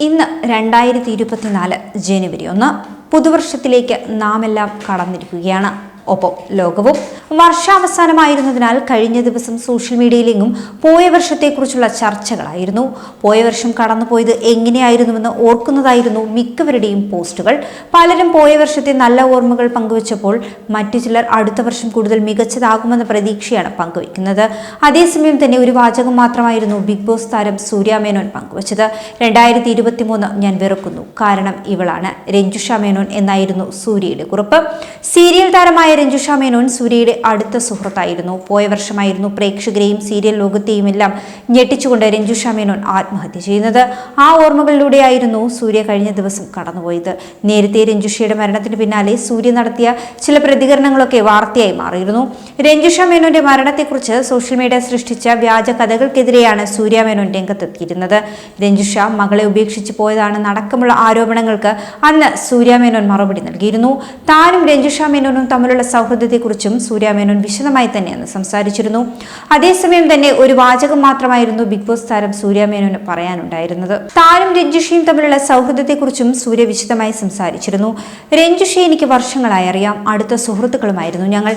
ഇന്ന് രണ്ടായിരത്തി ഇരുപത്തിനാല് ജനുവരി ഒന്ന് പുതുവർഷത്തിലേക്ക് നാമെല്ലാം കടന്നിരിക്കുകയാണ്. ഒപ്പം ലോകവും വർഷാവസാനമായിരുന്നതിനാൽ കഴിഞ്ഞ ദിവസം സോഷ്യൽ മീഡിയയിലെങ്ങും പോയ വർഷത്തെക്കുറിച്ചുള്ള ചർച്ചകളായിരുന്നു. പോയ വർഷം കടന്നുപോയത് എങ്ങനെയായിരുന്നുവെന്ന് ഓർക്കുന്നതായിരുന്നു മിക്കവരുടെയും പോസ്റ്റുകൾ. പലരും പോയ വർഷത്തെ നല്ല ഓർമ്മകൾ പങ്കുവച്ചപ്പോൾ മറ്റു ചിലർ അടുത്ത വർഷം കൂടുതൽ മികച്ചതാകുമെന്ന പ്രതീക്ഷയാണ് പങ്കുവയ്ക്കുന്നത്. അതേസമയം തന്നെ ഒരു വാചകം മാത്രമായിരുന്നു ബിഗ് ബോസ് താരം സൂര്യ മേനോൻ പങ്കുവച്ചത്. രണ്ടായിരത്തി ഇരുപത്തി മൂന്ന് ഞാൻ വെറുക്കുന്നു. കാരണം ഇവളാണ് രഞ്ജുഷ മേനോൻ എന്നായിരുന്നു സൂര്യയുടെ കുറിപ്പ്. സീരിയൽ താരമായ രഞ്ജുഷ മേനോൻ സൂര്യയുടെ അടുത്ത സുഹൃത്തായിരുന്നു. പോയ വർഷമായിരുന്നു പ്രേക്ഷകരെയും സീരിയൽ ലോകത്തെയും എല്ലാം ഞെട്ടിച്ചുകൊണ്ട് രഞ്ജുഷ മേനോൻ ആത്മഹത്യ ചെയ്യുന്നത്. ആ ഓർമ്മകളിലൂടെയായിരുന്നു സൂര്യ കഴിഞ്ഞ ദിവസം കടന്നുപോയത്. നേരത്തെ രഞ്ജുഷയുടെ മരണത്തിന് പിന്നാലെ സൂര്യ നടത്തിയ ചില പ്രതികരണങ്ങളൊക്കെ വാർത്തയായി മാറിയിരുന്നു. രഞ്ജുഷ മേനോന്റെ മരണത്തെക്കുറിച്ച് സോഷ്യൽ മീഡിയ സൃഷ്ടിച്ച വ്യാജ കഥകൾക്കെതിരെയാണ് സൂര്യ മേനോൻ രംഗത്തെത്തിയിരുന്നത്. രഞ്ജിഷ മകളെ ഉപേക്ഷിച്ച് പോയതാണെന്ന് അടക്കമുള്ള ആരോപണങ്ങൾക്ക് അന്ന് സൂര്യ മേനോൻ മറുപടി നൽകിയിരുന്നു. താനും രഞ്ജിഷ മേനോനും തമ്മിലുള്ള സൗഹൃദത്തെക്കുറിച്ചും സൂര്യ മേനോൻ വിശദമായി തന്നെ അന്ന് സംസാരിച്ചിരുന്നു. അതേസമയം തന്നെ ഒരു വാചകം മാത്രമായിരുന്നു ബിഗ് ബോസ് താരം സൂര്യ മേനോന് പറയാനുണ്ടായിരുന്നത്. താനും രഞ്ജിഷയും തമ്മിലുള്ള സൗഹൃദത്തെക്കുറിച്ചും സൂര്യ വിശദമായി സംസാരിച്ചിരുന്നു. രഞ്ജിഷയെ എനിക്ക് വർഷങ്ങളായി അറിയാം. അടുത്ത സുഹൃത്തുക്കളുമായിരുന്നു ഞങ്ങൾ.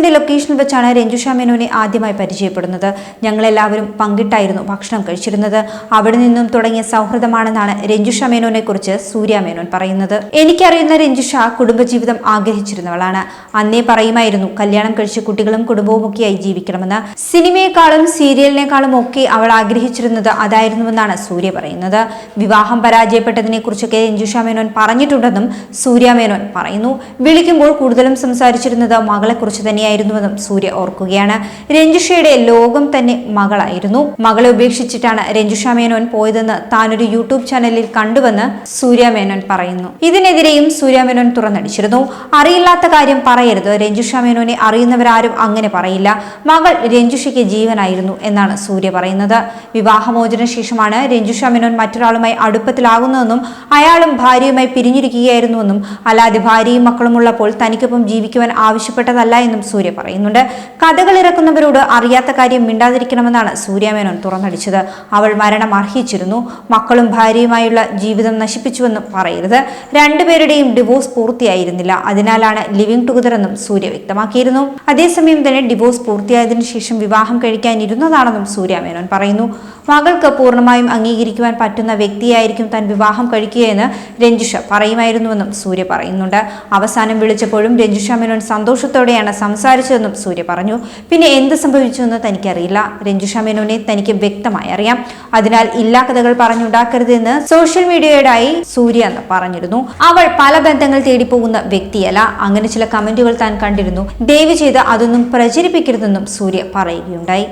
ക്ലാസ്മേറ്റ്സിന്റെ ലൊക്കേഷനിൽ വെച്ചാണ് രഞ്ജുഷ മേനോനെ ആദ്യമായി പരിചയപ്പെടുന്നത്. ഞങ്ങളെല്ലാവരും പങ്കിട്ടായിരുന്നു ഭക്ഷണം കഴിച്ചിരുന്നത്. അവിടെ നിന്നും തുടങ്ങിയ സൗഹൃദമാണെന്നാണ് രഞ്ജുഷ മേനോനെ കുറിച്ച് സൂര്യ മേനോൻ പറയുന്നത്. എനിക്കറിയുന്ന രഞ്ജുഷ കുടുംബജീവിതം ആഗ്രഹിച്ചിരുന്നവളാണ്. അന്നേ പറയുമായിരുന്നു കല്യാണം കഴിച്ച് കുട്ടികളും കുടുംബവും ഒക്കെയായി ജീവിക്കണമെന്ന്. സിനിമയെക്കാളും സീരിയലിനേക്കാളും ഒക്കെ അവൾ ആഗ്രഹിച്ചിരുന്നത് അതായിരുന്നുവെന്നാണ് സൂര്യ പറയുന്നത്. വിവാഹം പരാജയപ്പെട്ടതിനെ കുറിച്ചൊക്കെ രഞ്ജുഷ മേനോൻ പറഞ്ഞിട്ടുണ്ടെന്നും സൂര്യ മേനോൻ പറയുന്നു. വിളിക്കുമ്പോൾ കൂടുതലും സംസാരിച്ചിരുന്നത് മകളെക്കുറിച്ച് തന്നെയായിരുന്നുവെന്നും സൂര്യ ഓർക്കുകയാണ്. രഞ്ജുഷയുടെ ലോകം തന്നെ മകളായിരുന്നു. മകളെ ഉപേക്ഷിച്ചിട്ടാണ് രഞ്ജുഷ മേനോൻ പോയതെന്ന് താനൊരു യൂട്യൂബ് ചാനലിൽ കണ്ടുവെന്ന് സൂര്യ മേനോൻ പറയുന്നു. ഇതിനെതിരെയും സൂര്യ മേനോൻ തുറന്നടിച്ചിരുന്നു. അറിയില്ലാത്ത കാര്യം പറയരുത്. രഞ്ജുഷ മേനോനെ അറിയുന്നവരാരും അങ്ങനെ പറയില്ല. മകൾ രഞ്ജുഷയ്ക്ക് ജീവനായിരുന്നു എന്നാണ് സൂര്യ പറയുന്നത്. വിവാഹമോചന ശേഷമാണ് രഞ്ജുഷ മേനോൻ മറ്റൊരാളുമായി അടുപ്പത്തിലാകുന്നതെന്നും അയാളും ഭാര്യയുമായി പിരിഞ്ഞിരിക്കുകയായിരുന്നുവെന്നും അല്ലാതെ ഭാര്യയും മക്കളും ഉള്ളപ്പോൾ തനിക്കൊപ്പം ജീവിക്കുവാൻ ആവശ്യപ്പെട്ടതല്ല എന്നും സൂര്യ പറയുന്നുണ്ട്. കഥകൾ ഇറക്കുന്നവരോട് അറിയാത്ത കാര്യം മിണ്ടാതിരിക്കണമെന്നാണ് സൂര്യമേനോൻ തുറന്നടിച്ചത്. അവൾ മരണം അർഹിച്ചിരുന്നു. മക്കളും ഭാര്യയുമായുള്ള ജീവിതം നശിപ്പിച്ചുവെന്നും പറയരുത്. രണ്ടുപേരുടെയും ഡിവോഴ്സ് പൂർത്തിയായിരുന്നില്ല. അതിനാലാണ് ലിവിംഗ് ടുഗദർ എന്നും സൂര്യ വ്യക്തമാക്കിയിരുന്നു. അതേസമയം തന്നെ ഡിവോഴ്സ് പൂർത്തിയായതിനു ശേഷം വിവാഹം കഴിക്കാനിരുന്നതാണെന്നും സൂര്യ മേനോൻ പറയുന്നു. മകൾക്ക് പൂർണമായും അംഗീകരിക്കുവാൻ പറ്റുന്ന വ്യക്തിയായിരിക്കും താൻ വിവാഹം കഴിക്കുകയെന്ന് രഞ്ജിഷ പറയുമായിരുന്നുവെന്നും സൂര്യ പറയുന്നുണ്ട്. അവസാനം വിളിച്ചപ്പോഴും രഞ്ജിഷ മേനോൻ സന്തോഷത്തോടെയാണ് സംസാരിച്ചതെന്നും സൂര്യ പറഞ്ഞു. പിന്നെ എന്ത് സംഭവിച്ചുവെന്ന് തനിക്കറിയില്ല. രഞ്ജുഷ മേനോനെ തനിക്ക് വ്യക്തമായി അറിയാം. അതിനാൽ ഇല്ലാ കഥകൾ പറഞ്ഞുണ്ടാക്കരുതെന്ന് സോഷ്യൽ മീഡിയയോടായി സൂര്യ എന്ന് പറഞ്ഞിരുന്നു. അവൾ പല ബന്ധങ്ങൾ തേടി പോകുന്ന വ്യക്തിയല്ല. അങ്ങനെ ചില കമന്റുകൾ താൻ കണ്ടിരുന്നു. ദയവ് ചെയ്ത് അതൊന്നും പ്രചരിപ്പിക്കരുതെന്നും സൂര്യ പറയുകയുണ്ടായി.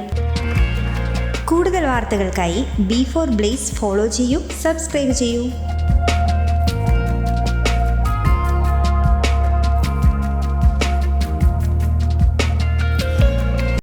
കൂടുതൽ വാർത്തകൾക്കായി ബി ഫോർ ബ്ലേസ് ഫോളോ ചെയ്യൂ. സബ്സ്ക്രൈബ് ചെയ്യൂ.